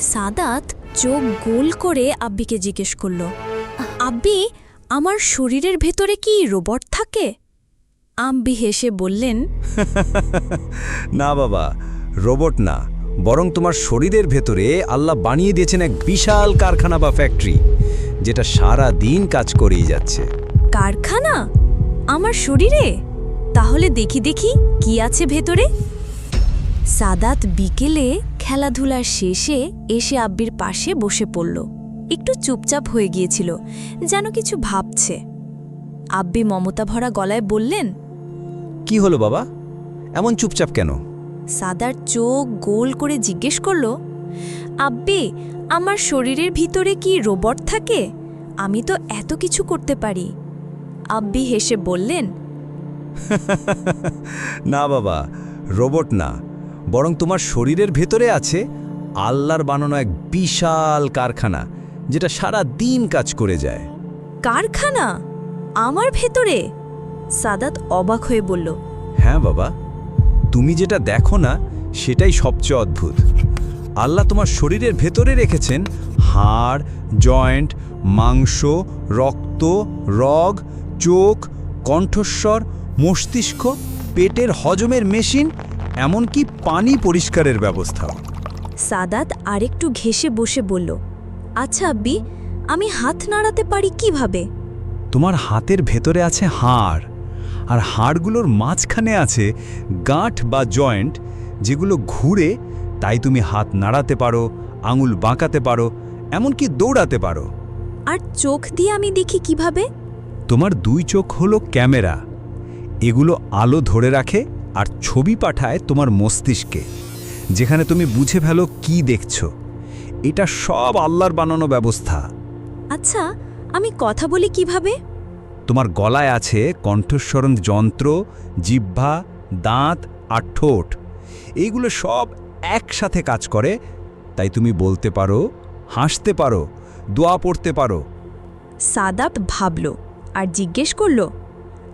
সাদাত চোখ গোল করে আব্বিকে জিজ্ঞেস করল আব্বি আমার শরীরের ভেতরে কি রোবট থাকে? আম্বি হেসে বললেন না বাবা রোবট না বরং তোমার শরীরের ভেতরে আল্লাহ বানিয়ে দিয়েছেন এক বিশাল কারখানা বা ফ্যাক্টরি যেটা সারা দিন কাজ করেই যাচ্ছে। কারখানা? আমার শরীরে? তাহলে দেখি দেখি কি আছে ভেতরে। সাদাত বিকেলে খেলাধুলার শেষে এসে আব্বির পাশে বসে পড়ল। একটু চুপচাপ হয়ে গিয়েছিল যেন কিছু ভাবছে। আব্বি মমতা ভরা গলায় বললেন কি হলো বাবা? এমন চুপচাপ কেন? সাদার চোখ গোল করে জিজ্ঞেস করল আব্বি আমার শরীরের ভিতরে কি রোবট থাকে? আমি তো এত কিছু করতে পারি। আব্বি হেসে বললেন না বাবা রোবট না। বরং তোমার শরীরের ভেতরে আছে আল্লাহর বানানো এক বিশাল কারখানা যেটা সারা দিন কাজ করে যায়। কারখানা? আমার ভেতরে? সাদাত অবাক হয়ে বলল হ্যাঁ বাবা তুমি যেটা দেখো না সেটাই সবচেয়ে অদ্ভুত। আল্লাহ তোমার শরীরের ভেতরে রেখেছেন হাড় জয়েন্ট মাংস রক্ত রগ চোখ কণ্ঠস্বর মস্তিষ্ক পেটের হজমের মেশিন এমনকি পানি পরিষ্কারের ব্যবস্থা। সাদাত আরেকটু ঘেসে বসে বলল আচ্ছা আব্বি আমি হাত নাড়াতে পারি কীভাবে? তোমার হাতের ভেতরে আছে হাড় আর হাড়গুলোর মাঝখানে আছে গাঁঠ বা জয়েন্ট যেগুলো ঘুরে তাই তুমি হাত নাড়াতে পারো আঙুল বাঁকাতে পারো এমনকি দৌড়াতে পারো। আর চোখ দিয়ে আমি দেখি কীভাবে? তোমার দুই চোখ হলো ক্যামেরা এগুলো আলো ধরে রাখে আর ছবি পাঠায় তোমার মস্তিষ্কে যেখানে তুমি বুঝে ফেলো কি দেখছ। এটা সব আল্লাহর বানানো ব্যবস্থা। আচ্ছা আমি কথা বলি কীভাবে? তোমার গলায় আছে কণ্ঠস্বরণ যন্ত্র জিহ্বা দাঁত আর ঠোঁট। এইগুলো সব একসাথে কাজ করে। তাই তুমি বলতে পারো হাসতে পারো দোয়া পড়তে পারো। সাদাত ভাবল আর জিজ্ঞেস করল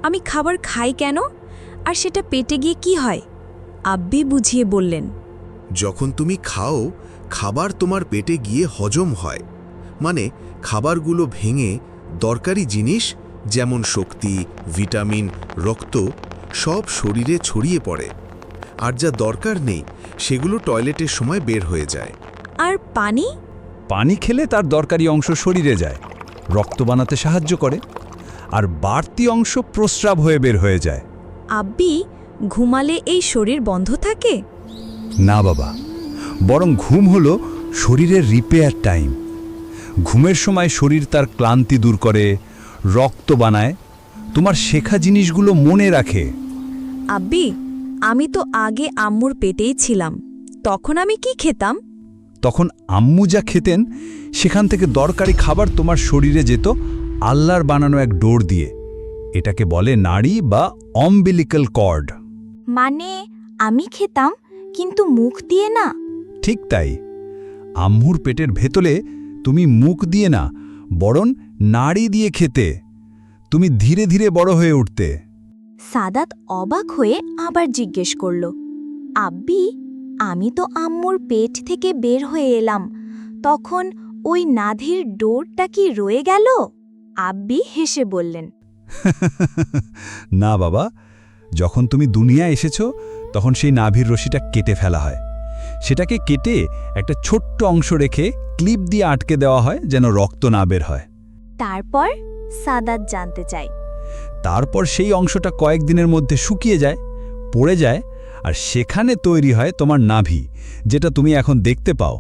আমি খাবার খাই কেন? আর সেটা পেটে গিয়ে কি হয়? আব্বি বুঝিয়ে বললেন যখন তুমি খাও খাবার তোমার পেটে গিয়ে হজম হয়। মানে খাবারগুলো ভেঙে দরকারি জিনিস যেমন শক্তি ভিটামিন রক্ত সব শরীরে ছড়িয়ে পড়ে। আর যা দরকার নেই সেগুলো টয়লেটের সময় বের হয়ে যায়। আর পানি? পানি খেলে তার দরকারি অংশ শরীরে যায় রক্ত বানাতে সাহায্য করে আর বাড়তি অংশ প্রস্রাব হয়ে বের হয়ে যায়। আব্বি ঘুমালে এই শরীর বন্ধ থাকে? না বাবা বরং ঘুম হলো শরীরের রিপেয়ার টাইম ঘুমের সময় শরীর তার ক্লান্তি দূর করে রক্ত বানায় তোমার শেখা জিনিসগুলো মনে রাখে। আব্বি আমি তো আগে আম্মুর পেটেই ছিলাম তখন আমি কি খেতাম? তখন আম্মু যা খেতেন সেখান থেকে দরকারি খাবার তোমার শরীরে যেত আল্লাহর বানানো এক ডোর দিয়ে। এটাকে বলে নাড়ি বা অম্বিলিক্যাল কর্ড। মানে আমি খেতাম কিন্তু মুখ দিয়ে না। ঠিক তাই। আম্মুর পেটের ভেতরে তুমি মুখ দিয়ে না বরং নাড়ি দিয়ে খেতে। তুমি ধীরে ধীরে বড় হয়ে উঠতে। সাদাত অবাক হয়ে আবার জিজ্ঞেস করল আব্বি আমি তো আম্মুর পেট থেকে বের হয়ে এলাম। তখন ওই নাধির ডোরটা কি রয়ে গেল? আব্বি হেসে বললেন না বাবা যখন তুমি দুনিয়া এসেছ তখন সেই নাভির রশিটা কেটে ফেলা হয়। সেটাকে কেটে একটা ছোট্ট অংশ রেখে ক্লিপ দিয়ে আটকে দেওয়া হয় যেন রক্ত না বের হয়। তারপর সাদাত জানতে চাই। তারপর সেই অংশটা কয়েকদিনের মধ্যে শুকিয়ে যায় পড়ে যায় আর সেখানে তৈরি হয় তোমার নাভি যেটা তুমি এখন দেখতে পাও।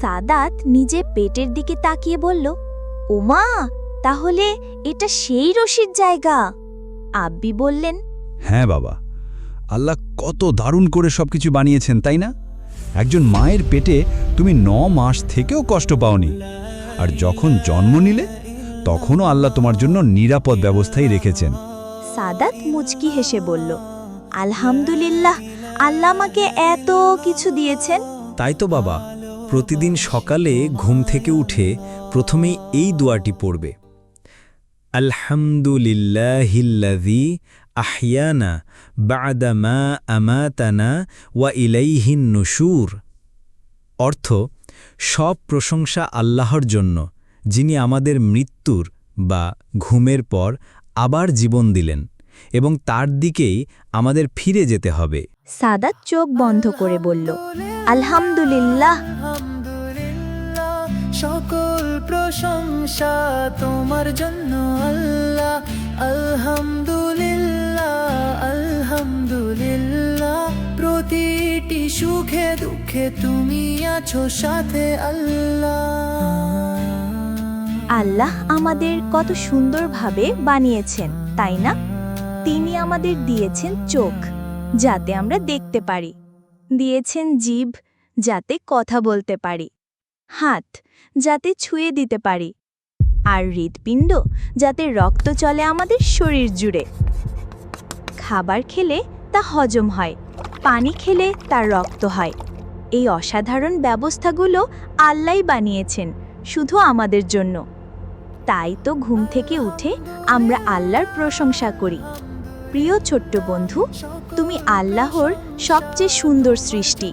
সাদাত নিজে পেটের দিকে তাকিয়ে বলল ওমা তাহলে এটা সেই রশির জায়গা? আব্বি বললেন হ্যাঁ বাবা আল্লাহ কত দারুণ করে সবকিছু বানিয়েছেন তাই না? একজন মায়ের পেটে তুমি ন মাস থেকেও কষ্ট পাওনি আর যখন জন্ম নিলে তখনও আল্লাহ তোমার জন্য নিরাপদ ব্যবস্থাই রেখেছেন। সাদাত মুচকি হেসে বলল আলহামদুলিল্লাহ আল্লাহ আমাকে এত কিছু দিয়েছেন? তাই তো বাবা প্রতিদিন সকালে ঘুম থেকে উঠে প্রথমেই এই দোয়াটি পড়বে। আলহামদুলিল্লাহিল্লাযী আহিয়ানা বাদামা আমাতানা ওয়া ইলাইহিন নুশুর। অর্থ সব প্রশংসা আল্লাহর জন্য যিনি আমাদের মৃত্যুর বা ঘুমের পর আবার জীবন দিলেন এবং তার দিকেই আমাদের ফিরে যেতে হবে। সাদাত চোখ বন্ধ করে বলল আলহামদুলিল্লাহ। প্রশংসা তোমার জন্য আল্লাহ। আলহামদুলিল্লাহ আলহামদুলিল্লাহ। প্রতিটি সুখে দুঃখে তুমি আছো সাথে আল্লাহ। আল্লাহ আমাদের কত সুন্দরভাবে বানিয়েছেন, তাই না? তিনি আমাদের দিয়েছেন চোখ, যাতে আমরা দেখতে পারি। দিয়েছেন জীব, যাতে কথা বলতে পারি। হাত যাতে ছুঁয়ে দিতে পারি। আর হৃৎপিণ্ড যাতে রক্ত চলে আমাদের শরীর জুড়ে। খাবার খেলে তা হজম হয়, পানি খেলে তার রক্ত হয়। এই অসাধারণ ব্যবস্থাগুলো আল্লাহ বানিয়েছেন শুধু আমাদের জন্য। তাই তো ঘুম থেকে উঠে আমরা আল্লাহর প্রশংসা করি। প্রিয় ছোট্ট বন্ধু, তুমি আল্লাহর সবচেয়ে সুন্দর সৃষ্টি,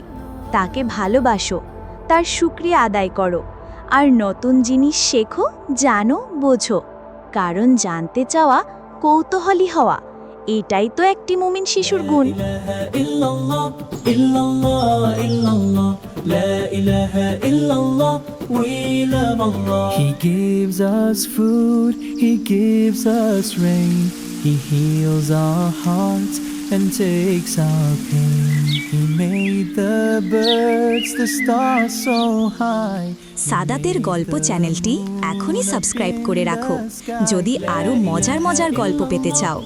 তাকে ভালোবাসো। তার সুক্রিয়া আদায় করো আর নতুন জিনিস শেখো জানো বোঝো কারণ জানতে চাওয়া কৌতূহলী হওয়া এটাই তো একটি মুমিন শিশুর গুণ He gives us food, he gives us rain, he heals. and takes our pain. He made the birds, the stars so high. সাদাতের গল্প চ্যানেলটি এখনই সাবস্ক্রাইব করে রাখো যদি আরও মজার মজার গল্প পেতে চাও